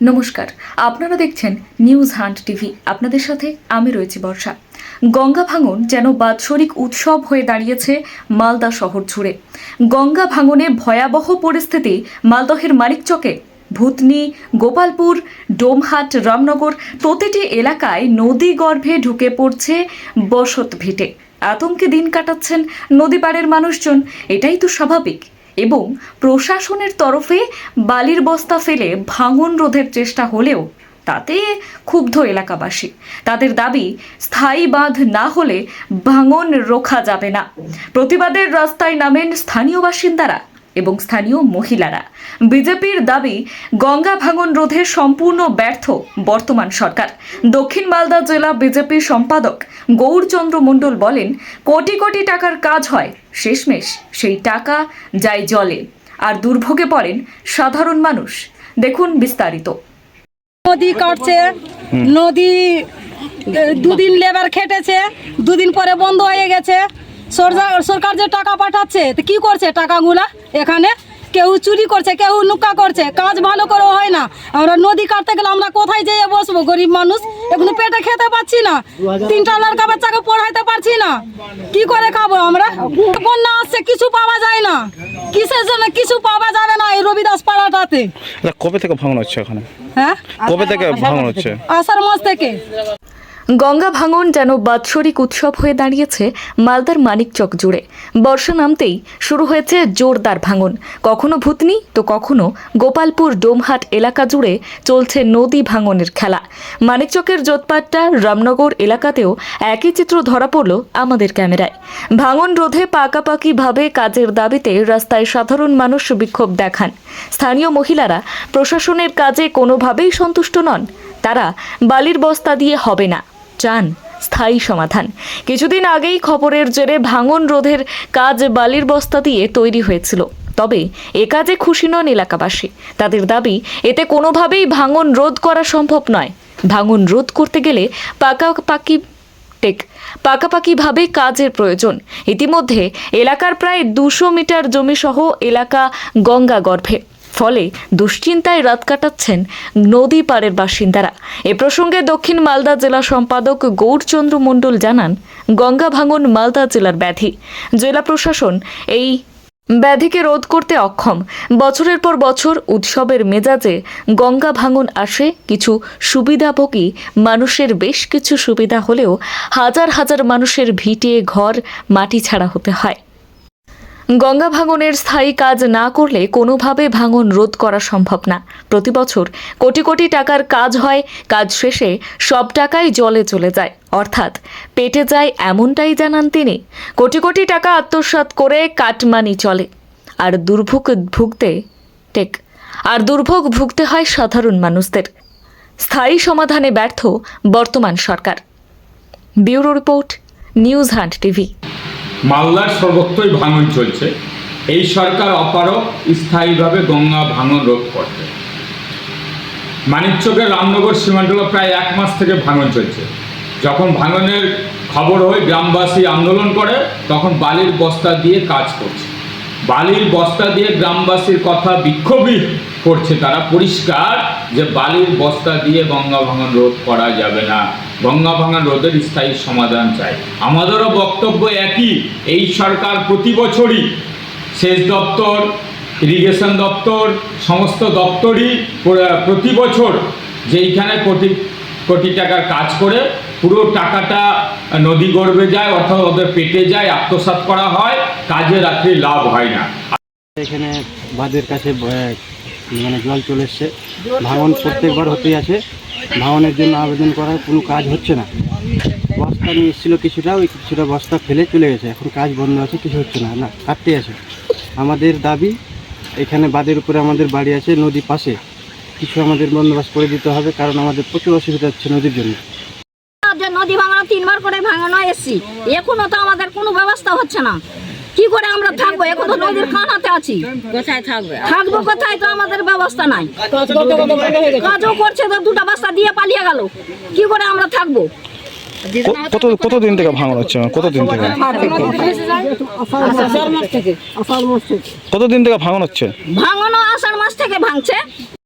নমস্কার, আপনারা দেখছেন নিউজ হান্ট টিভি। আপনাদের সাথে আমি রয়েছি বর্ষা। গঙ্গা ভাঙন যেন বাৎসরিক উৎসব হয়ে দাঁড়িয়েছে মালদা শহর জুড়ে। গঙ্গা ভাঙনে ভয়াবহ পরিস্থিতি মালদহের মানিকচকে। ভূতনি, গোপালপুর, ডোমহাট, রামনগর প্রতিটি এলাকায় নদী গর্ভে ঢুকে পড়ছে বসত ভিটে। আতঙ্কে দিন কাটাচ্ছেন নদী পাড়ের মানুষজন। এটাই তো স্বাভাবিক। এবং প্রশাসনের তরফে বালির বস্তা ফেলে ভাঙন রোধের চেষ্টা হলেও তাতে ক্ষুব্ধ এলাকাবাসী। তাদের দাবি, স্থায়ী বাঁধ না হলে ভাঙন রোখা যাবে না। প্রতিবাদের রাস্তায় নামেন স্থানীয় বাসিন্দারা এবং স্থানীয় মহিলারা। বিজেপির দাবি, গঙ্গা ভাঙন রোধে সম্পূর্ণ ব্যর্থ বর্তমান সরকার। দক্ষিণ মালদা জেলা বিজেপির সম্পাদক গৌরচন্দ্র মণ্ডল বলেন, কোটি কোটি টাকার কাজ হয়, শেষমেশ সেই টাকা যায় জলে। আর দুর্ভোগে পড়েন সাধারণ মানুষ। দেখুন বিস্তারিত। নদী কাটছে, নদী দুদিন লেবার খেটেছে, দুদিন পরে বন্ধ হয়ে গেছে। সরকার যে টাকা পাঠাচ্ছে কি করছে টাকাগুলা এখানে? কেউ চুরি করছে কেউ নুকা করছে কাজ ভালো করে হয় না। আমরা নদী কাটতে গেলে আমরা কোথায় যেয়ে বসবো? গরিব মানুষ এখন পেটে খেতে পাচ্ছি না। তিনটা লড়কা বাচ্চাকে পড়াইতে পারছি না। কি করে খাব আমরা? বন্যা আসছে কিছু পাওয়া যায় না। কিসের জন্য কিছু পাওয়া যাবে না এই রবিদাস পাড়াটাতে? কবে থেকে ভাঙন হচ্ছে এখানে হ্যাঁ? কবে থেকে ভাঙন হচ্ছে? আষাঢ় মাস থেকে। গঙ্গা ভাঙন যেন বাৎসরিক উৎসব হয়ে দাঁড়িয়েছে মালদার মানিকচক জুড়ে। বর্ষা নামতেই শুরু হয়েছে জোরদার ভাঙন। কখনো ভূতনি, তো কখনো গোপালপুর ডোমহাট এলাকা জুড়ে চলছে নদী ভাঙনের খেলা। মানিকচকের জোতপাট্টা রামনগর এলাকাতেও একই চিত্র ধরা পড়ল আমাদের ক্যামেরায়। ভাঙন রোধে পাকাপাকিভাবে কাজের দাবিতে রাস্তায় সাধারণ মানুষ বিক্ষোভ দেখান। স্থানীয় মহিলারা প্রশাসনের কাজে কোনোভাবেই সন্তুষ্ট নন। তারা বালির বস্তা দিয়ে হবে না। চান। স্থায়ী সমাধান। কিছুদিন আগেই খবরের জেরে ভাঙন রোধের কাজ বালির বস্তা দিয়ে তৈরি হয়েছিল। তবে এ কাজে খুশি নন এলাকাবাসী। তাদের দাবি, এতে কোনোভাবেই ভাঙন রোধ করা সম্ভব নয়। ভাঙন রোধ করতে গেলে পাকাপাকি টেক, পাকাপাকিভাবে কাজের প্রয়োজন। ইতিমধ্যে এলাকার প্রায় দুশো মিটার জমিসহ এলাকা গঙ্গা গর্ভে ফলে দুশ্চিন্তায় রাত কাটাচ্ছেন নদী পাড়ের বাসিন্দারা। এ প্রসঙ্গে দক্ষিণ মালদা জেলা সম্পাদক গৌরচন্দ্র মণ্ডল জানান, গঙ্গা ভাঙন মালদা জেলার ব্যাধি। জেলা প্রশাসন এই ব্যাধিকে রোধ করতে অক্ষম। বছরের পর বছর উৎসবের মেজাজে গঙ্গা ভাঙন আসে, কিছু সুবিধাভোগী মানুষের বেশ কিছু সুবিধা হলেও হাজার হাজার মানুষের ভিটে, ঘর, মাটি ছাড়া হতে হয়। গঙ্গা ভাঙনের স্থায়ী কাজ না করলে কোনোভাবে ভাঙন রোধ করা সম্ভব না। প্রতি বছর কোটি কোটি টাকার কাজ হয়, কাজ শেষে সব টাকাই জলে চলে যায়। অর্থাৎ পেটে যায় এমনটাই জানান তিনি, কোটি কোটি টাকা আত্মসাৎ করে কাটমানি চলে। আর দুর্ভোগ ভুগতে টেক, আর দুর্ভোগ ভুগতে হয় সাধারণ মানুষদের। স্থায়ী সমাধানে ব্যর্থ বর্তমান সরকার। Bureau report, news hunt TV. মালদার সর্বত্রই ভাঙন চলছে। এই সরকার অপারক স্থায়ীভাবে গঙ্গা ভাঙন রোধ করতে মানিকচকের রামনগর সীমান্তগুলো প্রায় এক মাস থেকে ভাঙন চলছে। যখন ভাঙনের খবর হয় গ্রামবাসী আন্দোলন করে, তখন বালির বস্তা দিয়ে কাজ করছে। বালির বস্তা দিয়ে গ্রামবাসীর কথা বিক্ষোভই করছে। তারা পরিষ্কার যে বালির বস্তা দিয়ে গঙ্গা ভাঙন রোধ করা যাবে না। গঙ্গা ভাঙা রোধের স্থায়ী সমাধান চাই। আমাদেরও বক্তব্য একই, এই সরকার প্রতি বছরই সেচ দপ্তর, ইরিগেশন দপ্তর, সমস্ত দপ্তরই প্রতি বছর যেইখানে কোটি কোটি টাকার কাজ করে পুরো টাকাটা নদী গর্ভে যায় অর্থাৎ ওদের পেটে যায়, আত্মসাৎ করা হয়, কাজে রাত্রি লাভ হয় না। এখানে বাঁধের কাছে মানে জল চলে এসছে। ভাঙন প্রত্যেকবার হতেই আছে। ভাঙনের জন্য আবেদন করার কোনো কাজ হচ্ছে না। বস্তা নিয়ে এসেছিল কিছুটা, ওই কিছুটা বস্তা ফেলে চলে গেছে। এখন কাজ বন্ধ আছে, কিছু হচ্ছে না। না, কাটতে আছে। আমাদের দাবি, এখানে বাঁধের উপরে আমাদের বাড়ি আছে, নদী পাশে। কিছু আমাদের বন্দোবস্ত করে দিতে হবে, কারণ আমাদের প্রচুর অসুবিধা হচ্ছে নদীর জন্য। নদী ভাঙানো তিনবার করে ভাঙানো এসছি এখনও তো আমাদের কোনো ব্যবস্থা হচ্ছে না। কি করে আমরা থাকব? এখন তো নদীর কানাতে আছি। কোথায় থাকবে? থাকব কোথায়? তো আমাদের ব্যবস্থা নাই। কাজও করছে তো দুটা বস্তা দিয়ে পালিয়ে গেল। কি করে আমরা থাকব? কত কতদিন থেকে ভাঙন হচ্ছে? কতদিন থেকে? কতদিন থেকে। ভাঙন হচ্ছে? ভাঙানো আষাঢ় মাস থেকে ভাঙছে।